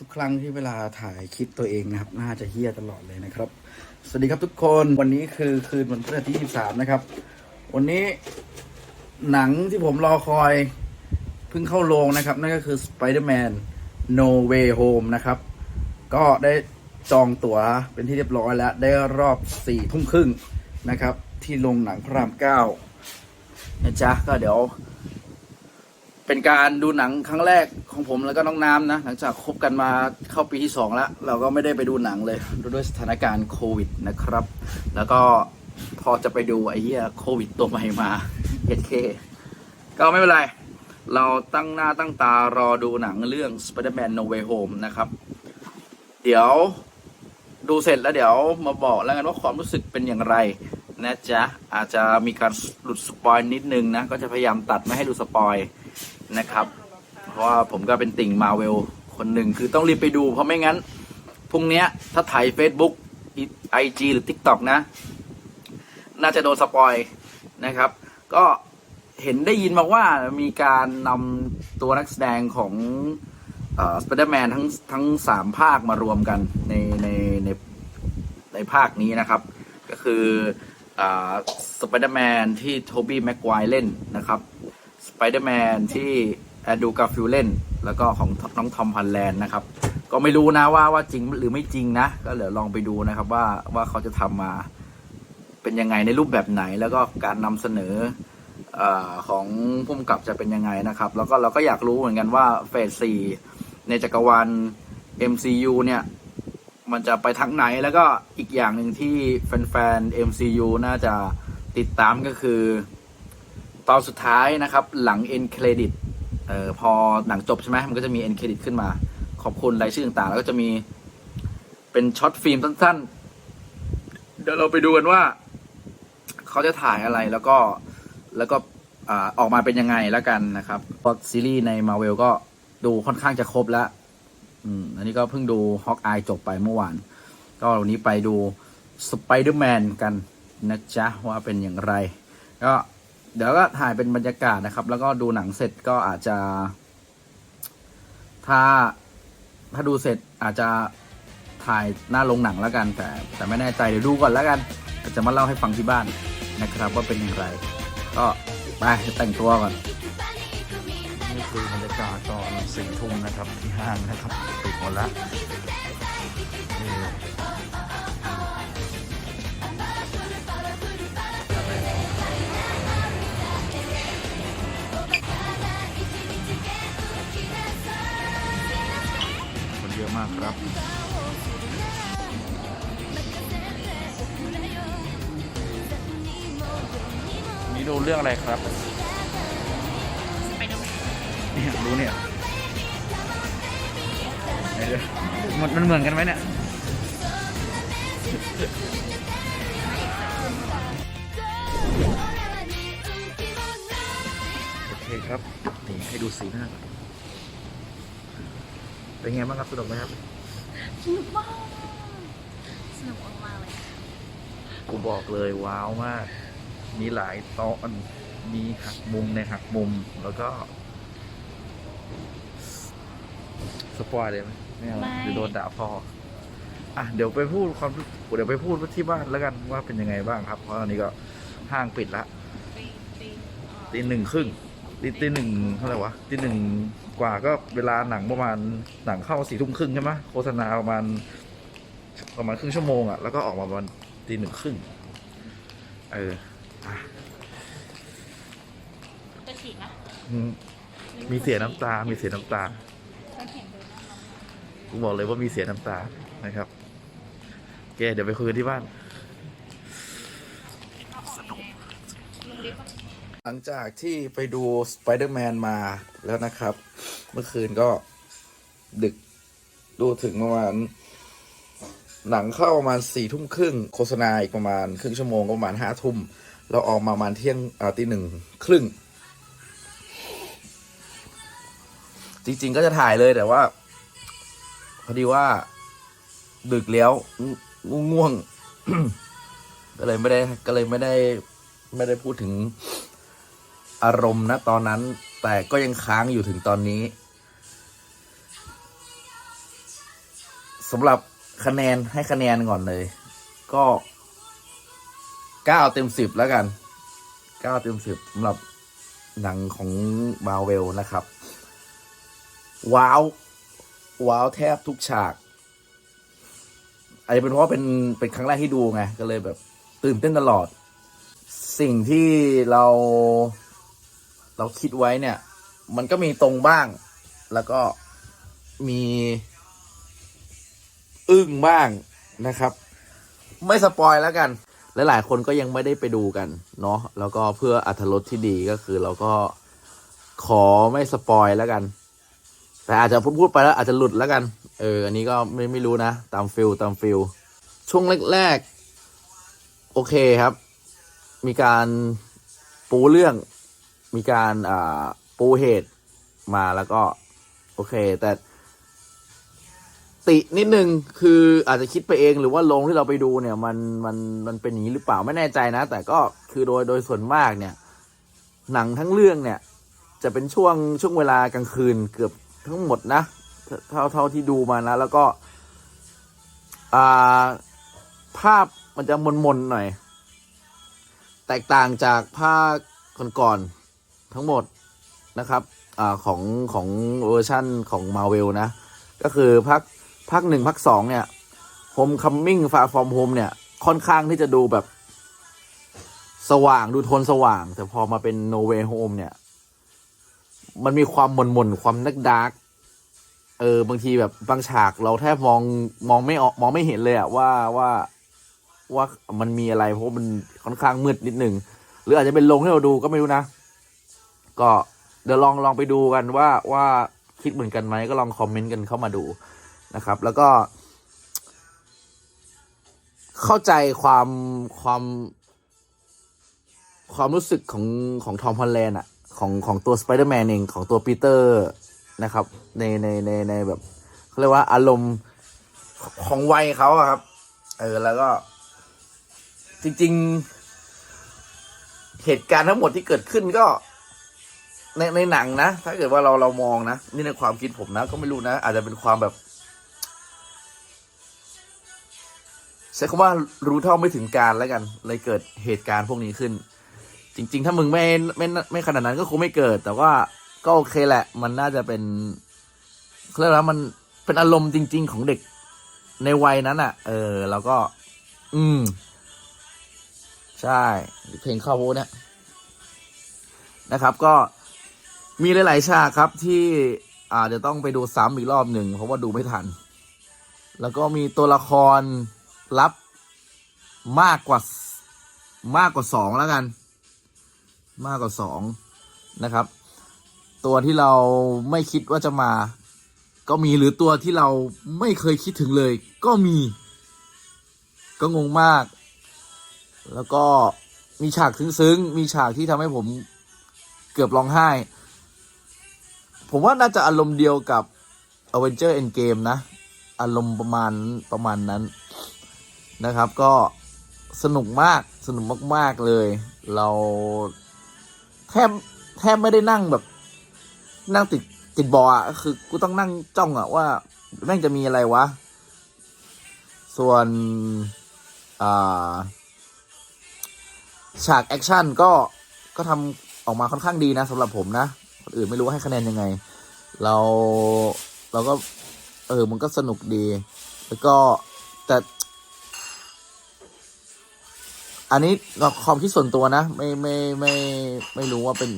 ทุกครั้งที่เวลาถ่ายคลิปตัวเองนะครับ น่าจะเฮี้ยตลอดเลยนะครับ สวัสดีครับทุกคนวันนี้คือคืนวันพฤหัสที่ 23 นะครับ วันนี้หนังที่ผมรอคอยเพิ่งเข้าโรงนะครับ นั่นก็คือ Spider-Man No Way Home นะครับ ก็ได้จองตั๋วเป็นที่เรียบร้อยแล้ว ได้รอบสี่ทุ่มครึ่งนะครับ ที่โรงหนังพระรามเก้านะจ๊ะ ก็เดี๋ยว เป็นการดูหนังครั้งแรกของผมแล้วก็น้องน้ำนะ หลังจากคบกันมาเข้าปีที่สองแล้ว เราก็ไม่ได้ไปดูหนังเลยด้วยสถานการณ์โควิดนะครับ แล้วก็พอจะไปดูไอ้เหี้ยโควิดตัวใหม่มาเอเคก็ไม่เป็นไร เราตั้งหน้าตั้งตารอดูหนังเรื่อง Spider-Man No Way Home นะครับ เดี๋ยวดูเสร็จแล้วเดี๋ยวมาบอกแล้วกันว่าความรู้สึกเป็นอย่างไรนะจ๊ะอาจจะมีการหลุดสปอยนิดนึงนะ ก็จะพยายามตัดไม่ให้หลุดสปอย นะครับ เพราะว่าผมก็เป็นติ่งมาเวลคนหนึ่งคือต้องรีบไปดู เพราะไม่งั้นพรุ่งนี้ถ้าถ่าย Facebook ไอจีหรือ TikTok นะ น่าจะโดนสปอยนะครับ ก็เห็นได้ยินมาว่ามีการนำตัวนักแสดงของสไปเดอร์แมนทั้งทั้งสามภาคมารวมกันในในในในภาคนี้นะครับ ก็คือสไปเดอร์แมนที่โทบี้แม็กไกวเล่นนะครับ ไปเดอร์แมนที่แอดดูการฟิลเล่น แล้วก็ของน้องทอมพันแลนด์นะครับ ก็ไม่รู้นะว่าว่าจริงหรือไม่จริงนะ ก็เดี๋ยวลองไปดูนะครับว่าว่าเขาจะทำมาเป็นยังไงในรูปแบบไหน แล้วก็การนำเสนอออของพุ่มกับจะเป็นยังไงนะครับ แล้วก็เราก็อยากรู้เหมือนกันว่าเฟสสี่ในจักรวาล MCU เนี่ยมันจะไปทางไหนแล้วก็อีกอย่างหนึ่งที่แฟนๆ MCU น่าจะติดตามก็คือ ตอนสุดท้ายนะครับ หลัง end credit เอ่อพอหนังจบใช่ไหมมันก็จะมี end credit ขึ้นมา ขอบคุณรายชื่อต่างๆ แล้วก็จะมีเป็นช็อตฟิล์มสั้นๆ เดี๋ยวเราไปดูกันว่า เขาจะถ่ายอะไรแล้วก็แล้วก็อ่ออกมาเป็นยังไงแล้วกันนะครับพราะซีรีส์ในมาเวลก็ดูค่อนข้างจะครบแล้วอืมอันนี้ก็เพิ่งดูฮอกอายจบไปเมื่อวาน ก็วันนี้ไปดูสไปเดอร์แมนกันนะจ๊ะ ว่าเป็นอย่างไร ก็ เดี๋ยวก็ถ่ายเป็นบรรยากาศนะครับ แล้วก็ดูหนังเสร็จก็อาจจะ ถ้าถ้าดูเสร็จอาจจะถ่ายหน้าโรงหนังแล้วกัน แต่แต่ไม่แน่ใจเดี๋ยวดูก่อนแล้วกันจะมาเล่าให้ฟังที่บ้านนะครับ ว่าเป็นอย่างไร ก็ไปแต่งตัวก่อนนี่คือบรรยากาศตอนสี่ทุ่มนะครับที่ห้างนะครับปิดหมดแล้วากครับ นี่ดูเรื่องอะไรครับไปดูเนี่ยรู้เนี่ยไหนเดี๋ยวมันมันเหมือนกันไหมเนี่ยโอเคครับนี่ให้ดูสีหน้าก่อน เป็นไงบ้างครับสนุกไหมครับสนุกมากสนุกมากๆเลยกูบอกเลยว้าวมาก มีหลายตอนมีหักมุมในหักมุมแล้วก็ สปอยเลยไหมไม่เอาเดี๋ยวโดนด่าพ่ออะเดี๋ยวไปพูดความเดี๋ยวไปพูดที่บ้านแล้วกันว่าเป็นยังไงบ้างครับ เพราะตอนนี้ก็ห้างปิดละตีตีเอ่อตีหนึ่งครึ่งตีตีหนึ่งเท่าไหร่วะตีหนึ่ง กว่าก็เวลาหนังประมาณหนังเข้าสี่ทุ่มครึ่งใช่ไหมโฆษณาประมาณประมาณครึ่งชั่วโมงอะแล้วก็ออกมาประมาณตีหนึ่งครึ่งเอออะจะฉีกนะอืมมีเสียน้ำตา มีเสียน้ำตาจะเห็นเลยนะกูบอกเลยว่ามีเสียน้ำตานะครับโอเคเดี๋ยวไปคุยกันที่บ้านลุงดิฟต์หลังจากที่ไปดู Spider-Man มาแล้วนะครับเมื่อคืนก็ดึกดูถึงประมาณ หนังเข้าประมาณสี่ทุ่มครึ่งโฆษณาอีกประมาณครึ่งชั่วโมงก็ประมาณห้าทุ่ม เราออกมาประมาณเที่ยงตีหนึ่งครึ่ง จริง ๆ ก็จะถ่ายเลยแต่ว่า พอดีว่า ดึกแล้วงง่วงก็เลยไม่ได้ก็เลยไม่ได้ไม่ได้พูดถึงอารมณ์นะตอนนั้น แต่ก็ยังค้างอยู่ถึงตอนนี้ สำหรับคะแนนให้คะแนนก่อนเลย ก็เก้าเต็มสิบแล้วกันเก้าเต็มสิบสำหรับหนังของมาเวลนะครับ ว้าว ว้าวแทบทุกฉากอาจจะเป็นเพราะเป็นเป็นครั้งแรกที่ดูไง ก็เลยแบบตื่นเต้นตลอด สิ่งที่เรา เราคิดไว้เนี่ย มันก็มีตรงบ้าง แล้วก็มี อึ้งบ้างนะครับ ไม่สปอยแล้วกันและหลายคนก็ยังไม่ได้ไปดูกันเนาะแล้วก็เพื่ออัธรสที่ดีก็คือเราก็ขอไม่สปอยแล้วกัน แต่อาจจะพูดพูดไปแล้วอาจจะหลุดแล้วกัน เออ อันนี้ก็ไม่ไม่รู้นะ ตามฟิลตามฟิลช่วงแรกๆ โอเคครับ มีการปูเรื่อง มีการอ่าปูเหตุมาแล้วก็ โอเค แต่ ตินิดนึงคืออาจจะคิดไปเองหรือว่าลงที่เราไปดูเนี่ยมันมันมันเป็นอย่างนี้หรือเปล่าไม่แน่ใจนะ แต่ก็คือโดยโดยส่วนมากเนี่ย หนังทั้งเรื่องเนี่ย จะเป็นช่วงช่วงเวลากลางคืนเกือบทั้งหมดนะ เท่าเท่าที่ดูมานะ แล้วก็ อ่าภาพมันจะมนมนๆหน่อย แตกต่างจากภาคก่อนๆทั้งหมดนะครับ อ่าของของเวอร์ชั่นของมาเวลนะ ก็คือภาค ภาคหนึ่งภาคสองเนี่ย Home Coming Far From Home เนี่ย ค่อนข้างที่จะดูแบบ สว่างดูโทนสว่าง แต่พอมาเป็น No Way Home เนี่ย มันมีความหม่นหม่นความนักดาร์กเออบางทีแบบบางฉากเราแทบมองมองไม่ออกมองไม่เห็นเลยอะว่าว่าว่ามันมีอะไรเพราะมันค่อนข้างมืดนิดนึง หรืออาจจะเป็นลงให้เราดูก็ไม่รู้นะ ก็เดี๋ยวลองลองไปดูกันว่าว่าคิดเหมือนกันไหมก็ลองคอมเมนต์กันเข้ามาดู นะครับ แล้วก็ เข้าใจความความ ความรู้สึกของของทอมฮอลแลนด์อะของของตัวสไปเดอร์แมนเองของตัวปีเตอร์นะครับ ในในในในแบบเขาเรียกว่าอารมณ์ของวัยเขาอะครับ เออแล้วก็ จริง ๆ เหตุการณ์ทั้งหมดที่เกิดขึ้นก็ในในหนังนะ ถ้าเกิดว่าเราเรามองนะ นี่ในความคิดผมนะ ก็ไม่รู้นะ อาจจะเป็นความแบบ ใช้คำว่ารู้เท่าไม่ถึงการแล้วกัน เลยเกิดเหตุการณ์พวกนี้ขึ้น จริง ๆ ถ้ามึงไม่ไม่ไม่ขนาดนั้นก็คงไม่เกิด แต่ว่าก็โอเคแหละ มันน่าจะเป็นเรียกว่ามันเป็นอารมณ์จริง ๆ ของเด็กในวัยนั้นอะ เออ แล้วก็ อืม ใช่ เพลงเข้าโวเนี่ยนะครับ ก็มีหลายๆฉากครับที่อาจจะต้องไปดูซ้ำอีกรอบหนึ่งเพราะว่าดูไม่ทัน แล้วก็มีตัวละคร ลับมากกว่ามากกว่าสองแล้วกัน มากกว่าสองนะครับ ตัวที่เราไม่คิดว่าจะมา ก็มีหรือตัวที่เราไม่เคยคิดถึงเลย ก็มี ก็งงมาก แล้วก็มีฉากซึ้งๆมีฉากที่ทำให้ผมเกือบร้องไห้ ผมว่าน่าจะอารมณ์เดียวกับ a v e n g e r Endgame นะ อารมณ์ประมาณประมาณนั้น นะครับ ก็สนุกมากสนุกมาก ๆ เลย เราแทบแทบไม่ได้นั่งแบบ นั่งติดติดบอร์อะก็คือกูต้องนั่งจ้องอะว่าแม่งจะมีอะไรวะ ส่วน อ่า ฉากแอคชั่นก็ก็ทำออกมาค่อนข้างดีนะสำหรับผมนะคนอื่นไม่รู้ให้คะแนนยังไง เราเราก็ เออ มันก็สนุกดี แล้วก็แต่ อันนี้ความคิดส่วนตัวนะ ไม่ไม่ไม่ไม่รู้ว่าเป็น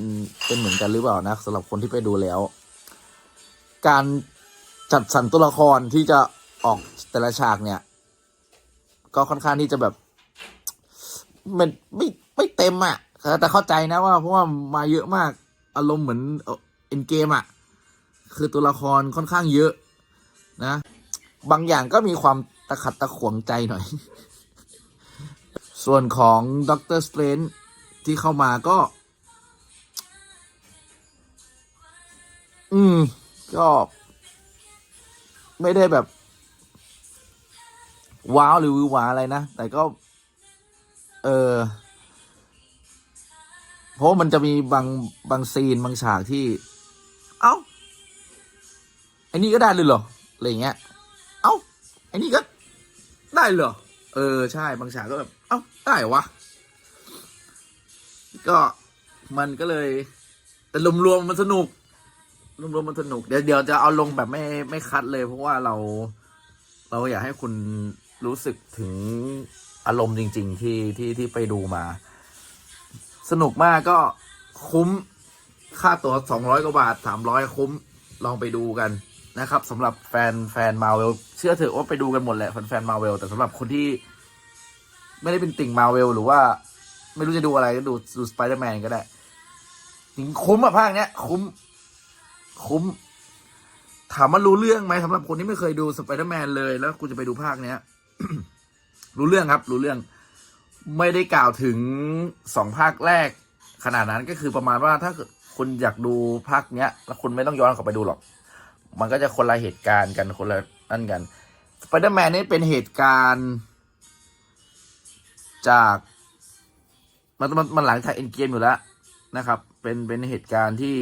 เป็นเหมือนกันหรือเปล่านะสำหรับคนที่ไปดูแล้ว การจัดสรรตัวละครที่จะออกแต่ละฉากเนี่ย ก็ค่อนข้างที่จะแบบมันไม่ไม่เต็มอะ่ะแต่เข้าใจนะว่าเพราะว่ามาเยอะมากอารมณ์เหมือนเอ็นเกมอะ คือตัวละครค่อนข้างเยอะนะ บางอย่างก็มีความตะขัดตะขวงใจหน่อย ส่วนของด็อกเตอร์สเตรนที่เข้ามาก็ อืม ก็ ไม่ได้แบบ ว้าว หรือวือหวาอะไรนะ แต่ก็ เออเพราะมันจะมีบางบางซีนบางฉากที่ เอ้าไอ้นี่ก็ได้เลยเหรออะไรเงี้ย เอ้าไอ้นี่ก็ได้เหรอ ออใช่บางฉากก็แบบ เอ้าได้วะ ก็มันก็เลย แต่รวมๆมันสนุกรวมๆมันสนุกเดี๋ยวเดี๋ยวจะเอาลงแบบไม่ไม่คัดเลย เพราะว่าเรา เราอยากให้คุณรู้สึกถึงอารมณ์จริง ๆ ที่ที่ที่ไปดูมา สนุกมากก็คุ้มค่าตั๋วสองร้อยกว่าบาทสามร้อยคุ้มลองไปดูกันนะครับสำหรับแฟนแฟนมาเวลเชื่อเถอะว่าไปดูกันหมดแหละแฟนแฟนมาเวลแต่สำหรับคนที่ ไม่ได้เป็นติ่งมาเวลหรือว่า ไม่รู้จะดูอะไรก็ดูดูสไปเดอร์แมนก็ได้จริงคุ้มอะภาคเนี้ย คุ้ม คุ้ม ถามว่ารู้เรื่องไหมสำหรับคนที่ไม่เคยดูสไปเดอร์แมนเลยแล้วคุณจะไปดูภาคเนี้ย รู้เรื่องครับ รู้เรื่อง ไม่ได้กล่าวถึงสองภาคแรก ขนาดนั้นก็คือประมาณว่าถ้าคุณอยากดูภาคเนี้ย แล้วคุณไม่ต้องย้อนกลับไปดูหรอก มันก็จะคนละเหตุการณ์กันคนละนั่นกันสไปเดอร์แมนนี่เป็นเหตุการณ์ จากมันมันมันหลังจากเอ็นเกมอยู่แล้วนะครับ เป็นเป็นเหตุการณ์ที่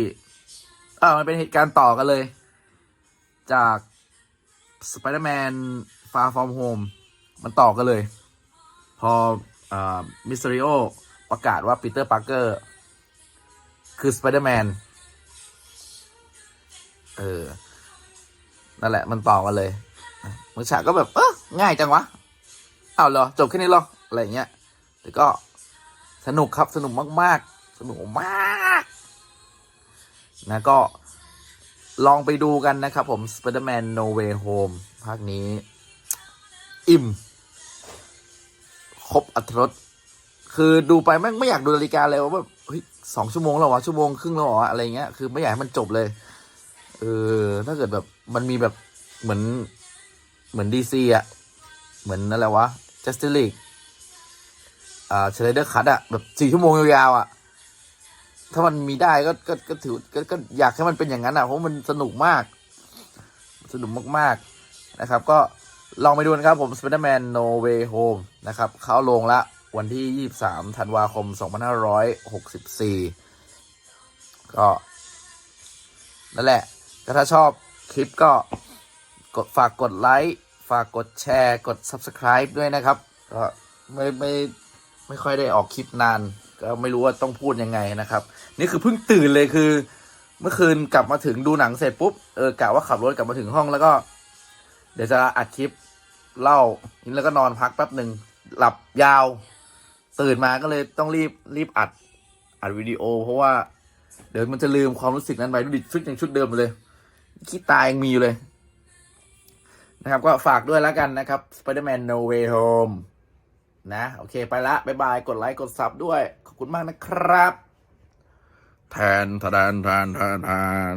เออมันเป็นเหตุการณ์ต่อกันเลย จากสไปเดอร์แมนฟาร์ฟอร์มโฮมมันต่อกันเลย พออ่ามิสเตอริโอประกาศว่าปีเตอร์ปาร์เกอร์คือสไปเดอร์แมนเออ นั่นแหละมันต่อกันเลยมือฉากก็แบบ เออง่ายจังวะ เอาเหรอ จบแค่นี้เหรอ อะไรเงี้ย แต่ก็สนุกครับสนุกมาก ๆ สนุกมากนะก็ลองไปดูกันนะครับผม Spider-Man No Way Home ภาคนี้ อิ่ม ครบอัตรสคือดูไปแม่งไม่อยากดูนาฬิกาเลยว่าแบบเฮ้ยสองชั่วโมงแล้ววะชั่วโมงครึ่งแล้วเหรอะไรเงี้ยคือไม่อยากให้มันจบเลยเออถ้าเกิดแบบมันมีแบบเหมือนเหมือนดีซีอะ เหมือนอะไรวะ Justice League อ่าเชลเดอร์คัตอะแบบสี่ชั่วโมงยาวๆอะถ้ามันมีได้ก็ก็ก็ถือก็ก็อยากให้มันเป็นอย่างนั้นอะเพราะมันสนุกมาก สนุกมากๆนะครับ ก็ลองไปดูนะครับผม Spider-Man No Way Home นะครับ เข้าโรงละวันที่ 23 ธันวาคม 2564 ก็ นั่นแหละ ถ้าชอบคลิปก็กดฝากกดไลค์ ฝากกดแชร์ กด Subscribe ด้วยนะครับ ก็ไม่ไม่ ไม่ค่อยได้ออกคลิปนาน ก็ไม่รู้ว่าต้องพูดยังไงนะครับ นี่คือเพิ่งตื่นเลยคือ เมื่อคืนกลับมาถึงดูหนังเสร็จปุ๊บเออกะว่าขับรถกลับมาถึงห้องแล้วก็ เดี๋ยวจะอัดคลิปเล่าแล้วก็นอนพักแป๊บหนึ่งหลับยาว ตื่นมาก็เลยต้องรีบรีบอัดอัดวิดีโอ เพราะว่า เดี๋ยวมันจะลืมความรู้สึกนั้นไปดูดิชุดยังชุดเดิมเลยขี้ตายยังมีอยู่เลยนะครับก็ฝากด้วยแล้วกันนะครับ Spider-Man No Way Home นะ โอเคไปละบายบาย กดไลค์ กดซับด้วย ขอบคุณมากนะครับ แทนทานทนทนทาน